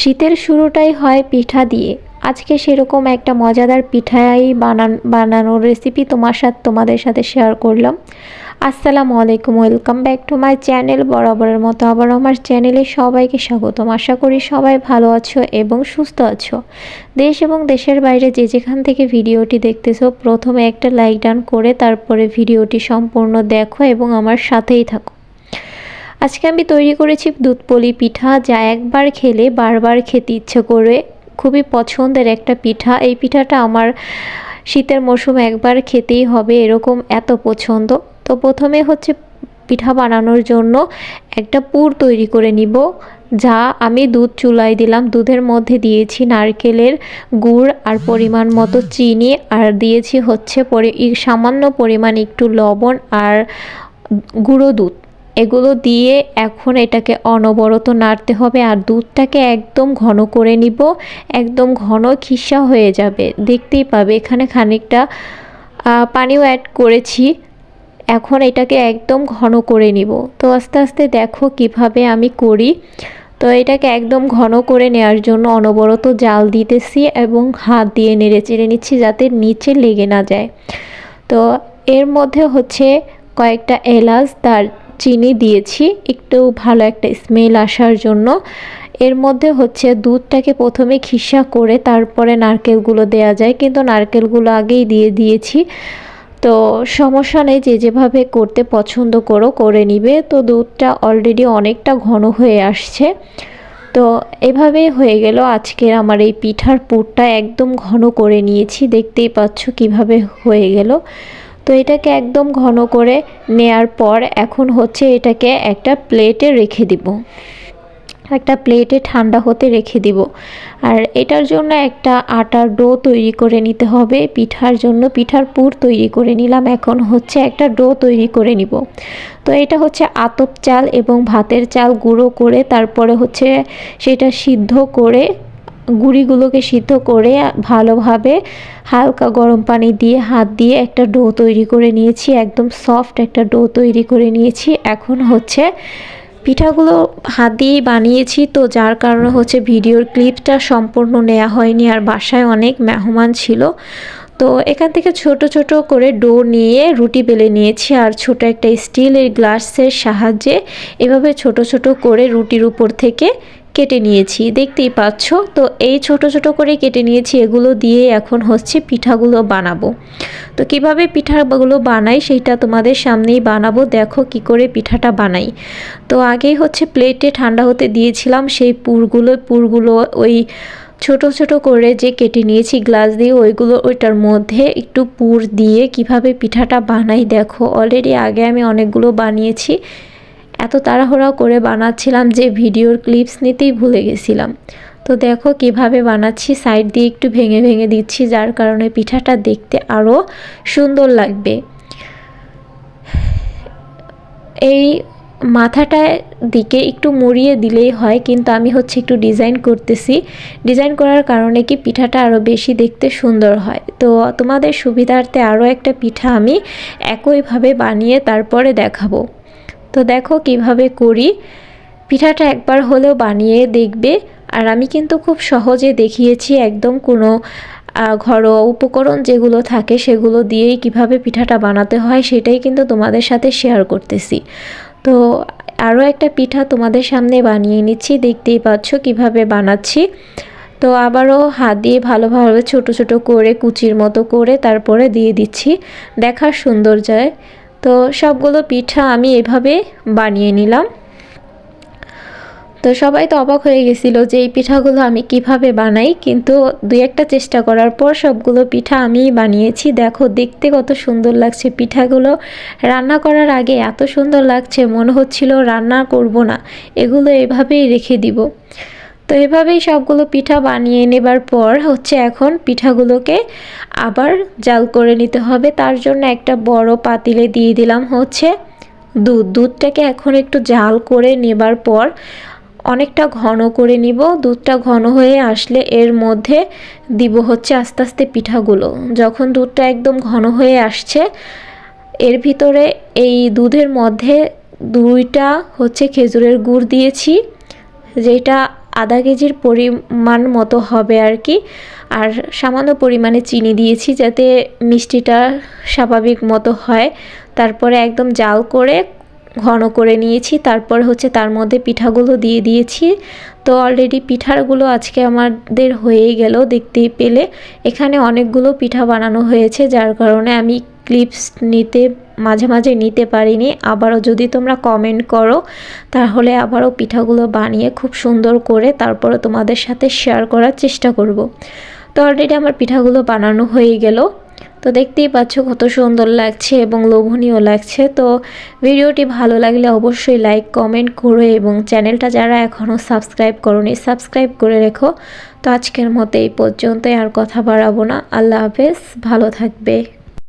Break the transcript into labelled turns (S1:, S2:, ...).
S1: শীতের শুরুটাই হয় পিঠা দিয়ে। আজকে সেরকম একটা মজাদার পিঠাই বানান, বানানোর রেসিপি তোমার সাথে, তোমাদের সাথে শেয়ার করলাম। আসসালামু আলাইকুম welcome back to my channel বরাবরের মতো আবার আমার চ্যানেলে সবাইকে স্বাগতম। আশা করি সবাই ভালো আছো এবং সুস্থ আছো। দেশ এবং দেশের বাইরে যে যেখান থেকে ভিডিওটি দেখতেছো, প্রথমে একটা লাইক ডান করে তারপরে ভিডিওটি সম্পূর্ণ দেখো এবং আমার সাথেই থাকো। আজকে আমি তৈরি করেছি দুধপলি পিঠা যা একবার খেলে বারবার খেতে ইচ্ছে করে। খুবই পছন্দের একটা পিঠা। এই পিঠাটা আমার শীতের মৌসুমে একবার খেতেই হবে, এরকম এত পছন্দ। তো প্রথমে হচ্ছে পিঠা বানানোর জন্য একটা পুর তৈরি করে নিব, যা আমি দুধ চুলাই দিলাম। দুধের মধ্যে দিয়েছি নারকেলের গুড় আর পরিমাণ মতো চিনি, আর দিয়েছি হচ্ছে সামান্য পরিমাণ একটু লবণ আর গুঁড়ো দুধ। এগুলো দিয়ে এখন এটাকে অনবরত নাড়তে হবে আর দুধটাকে একদম ঘন করে নিব। একদম ঘন খিসা হয়ে যাবে। দেখতেই পাবে, এখানে খানিকটা পানিও অ্যাড করেছি। এখন এটাকে একদম ঘন করে নিব। তো আস্তে আস্তে দেখো কীভাবে আমি করি। তো এটাকে একদম ঘন করে নেওয়ার জন্য অনবরত জাল দিতেছি এবং হাত দিয়ে নেড়ে চেড়ে নিচ্ছি যাতে নিচে লেগে না যায়। তো এর মধ্যে হচ্ছে কয়েকটা এলাচ, তার চিনি দিয়েছি, একটু ভালো একটা স্মেল আসার জন্য। এর মধ্যে হচ্ছে দুধটাকে প্রথমে খিসা করে তারপরে নারকেলগুলো দেয়া যায়, কিন্তু নারকেলগুলো আগেই দিয়ে দিয়েছি। তো সমস্যা নেই, যে যেভাবে করতে পছন্দ করো, করে নিবে। তো দুধটা অলরেডি অনেকটা ঘন হয়ে আসছে। তো এভাবেই হয়ে গেল আজকের আমার এই পিঠার পুরটা। একদম ঘন করে নিয়েছি, দেখতেই পাচ্ছ কীভাবে হয়ে গেল। তো এটাকে একদম ঘন করে নেয়ার পর এখন হচ্ছে এটাকে একটা প্লেটে রেখে দিব। একটা প্লেটে ঠান্ডা হতে রেখে দিব। আর এটার জন্য একটা আটার ডো তৈরি করে নিতে হবে। পিঠার জন্য পিঠার পুর তৈরি করে নিলাম। এখন হচ্ছে একটা ডো তৈরি করে নিব। তো এটা হচ্ছে আতপ চাল এবং ভাতের চাল গুঁড়ো করে তারপরে হচ্ছে সেটা সিদ্ধ করে গুঁড়িগুলোকে সিদ্ধ করে ভালোভাবে হালকা গরম পানি দিয়ে, হাত দিয়ে একটা ডো তৈরি করে নিয়েছি, একদম সফট একটা ডো তৈরি করে নিয়েছি। এখন হচ্ছে পিঠাগুলো হাত দিয়েই বানিয়েছি, তো যার কারণে হচ্ছে ভিডিওর ক্লিপটা সম্পূর্ণ নেওয়া হয়নি আর বাসায় অনেক মেহমান ছিল। তো এখান থেকে ছোট ছোট করে ডো নিয়ে রুটি বেলে নিয়েছি আর ছোট একটা স্টিলের গ্লাসের সাহায্যে এভাবে ছোট ছোট করে রুটির উপর থেকে কেটে নিয়েছি, দেখতেই পাচ্ছ? তো এই ছোট ছোট করে কেটে নিয়েছি, এগুলো দিয়ে এখন হচ্ছে পিঠাগুলো বানাবো। তো কীভাবে পিঠাগুলো বানাই সেটা তোমাদের সামনেই বানাবো, দেখো কি করে পিঠাটা বানাই। তো আগেই হচ্ছে প্লেটে ঠান্ডা হতে দিয়েছিলাম, সেই পুরগুলো পুরগুলো ওই ছোট ছোট করে যে কেটে নিয়েছি গ্লাস দিয়ে, ওইগুলো ওইটার মধ্যে একটু পুর দিয়ে কীভাবে পিঠাটা বানাই, দেখো। অলরেডি আগে আমি অনেকগুলো বানিয়েছি। এত তাড়াহুড়া করে বানাচ্ছিলাম যে ভিডিওর ক্লিপস নিতেই ভুলে গেছিলাম। তো দেখো কীভাবে বানাচ্ছি, সাইড দিয়ে একটু ভেঙে ভেঙে দিচ্ছি, যার কারণে পিঠাটা দেখতে আরও সুন্দর লাগবে। এই মাথাটার দিকে একটু মুড়িয়ে দিলেই হয়, কিন্তু আমি হচ্ছে একটু ডিজাইন করতেছি। ডিজাইন করার কারণে কি পিঠাটা আরও বেশি দেখতে সুন্দর হয়। তো তোমাদের সুবিধার্থে আরও একটা পিঠা আমি একইভাবে বানিয়ে তারপরে দেখাবো। তো দেখো কীভাবে করি। পিঠাটা একবার হলেও বানিয়ে দেখবে। আর আমি কিন্তু খুব সহজে দেখিয়েছি একদম কোনো ঘরোয়া উপকরণ যেগুলো থাকে সেগুলো দিয়েই কীভাবে পিঠাটা বানাতে হয় সেটাই কিন্তু তোমাদের সাথে শেয়ার করতেছি। তো আরও একটা পিঠা তোমাদের সামনে বানিয়ে নিচ্ছি, দেখতেই পাচ্ছ কীভাবে বানাচ্ছি। তো আবারও হাত দিয়ে ভালোভাবে ছোট ছোট করে কুচির মতো করে তারপরে দিয়ে দিচ্ছি। দেখার সুন্দর যায় তো সবগুলো পিঠা আমি এভাবে বানিয়ে নিলাম। তো সবাই তো অবাক হয়ে গেছিল যে এই পিঠাগুলো আমি কীভাবে বানাই, কিন্তু দুই একটা চেষ্টা করার পর সবগুলো পিঠা আমি বানিয়েছি। দেখো, দেখতে কত সুন্দর লাগছে পিঠাগুলো। রান্না করার আগে এত সুন্দর লাগছে, মনে হচ্ছিল রান্না করব না, এগুলো এভাবেই রেখে দিব। তো এভাবেই সবগুলো পিঠা বানিয়ে নেবার পর হচ্ছে এখন পিঠাগুলোকে আবার জাল করে নিতে হবে। তার জন্য একটা বড় পাতিলে দিয়ে দিলাম হচ্ছে দুধ। দুধটাকে এখন একটু জাল করে নেবার পর অনেকটা ঘন করে নিব। দুধটা ঘন হয়ে আসলে এর মধ্যে দিব হচ্ছে আস্তে আস্তে পিঠাগুলো। যখন দুধটা একদম ঘন হয়ে আসছে, এর ভিতরে এই দুধের মধ্যে দুইটা হচ্ছে খেজুরের গুড় দিয়েছি, যেটা আধা কেজির পরিমাণ মতো হবে আর কি। আর সামান্য পরিমাণে চিনি দিয়েছি যাতে মিষ্টিটা স্বাভাবিক মতো হয়। তারপরে একদম জাল করে ঘন করে নিয়েছি। তারপর হচ্ছে তার মধ্যে পিঠাগুলো দিয়ে দিয়েছি। তো অলরেডি পিঠাগুলো আজকে আমাদের হয়েই গেল দেখতেই পেলে। এখানে অনেকগুলো পিঠা বানানো হয়েছে, যার কারণে আমি ক্লিপস নিতে মাঝে মাঝে নিতে পারিনি। আবারও যদি তোমরা কমেন্ট করো, তাহলে আবারও পিঠাগুলো বানিয়ে খুব সুন্দর করে তারপরে তোমাদের সাথে শেয়ার করার চেষ্টা করব। তো অলরেডি আমার পিঠাগুলো বানানো হয়ে গেল। তো দেখতেই পাচ্ছ কত সুন্দর লাগছে এবং লোভনীয় লাগছে। তো ভিডিওটি ভালো লাগলে অবশ্যই লাইক কমেন্ট করো এবং চ্যানেলটা যারা এখনও সাবস্ক্রাইব করোনি সাবস্ক্রাইব করে রেখো। তো আজকের মতো এই পর্যন্তই, আর কথা বাড়াবো না। আল্লাহ হাফেজ, ভালো থাকবে।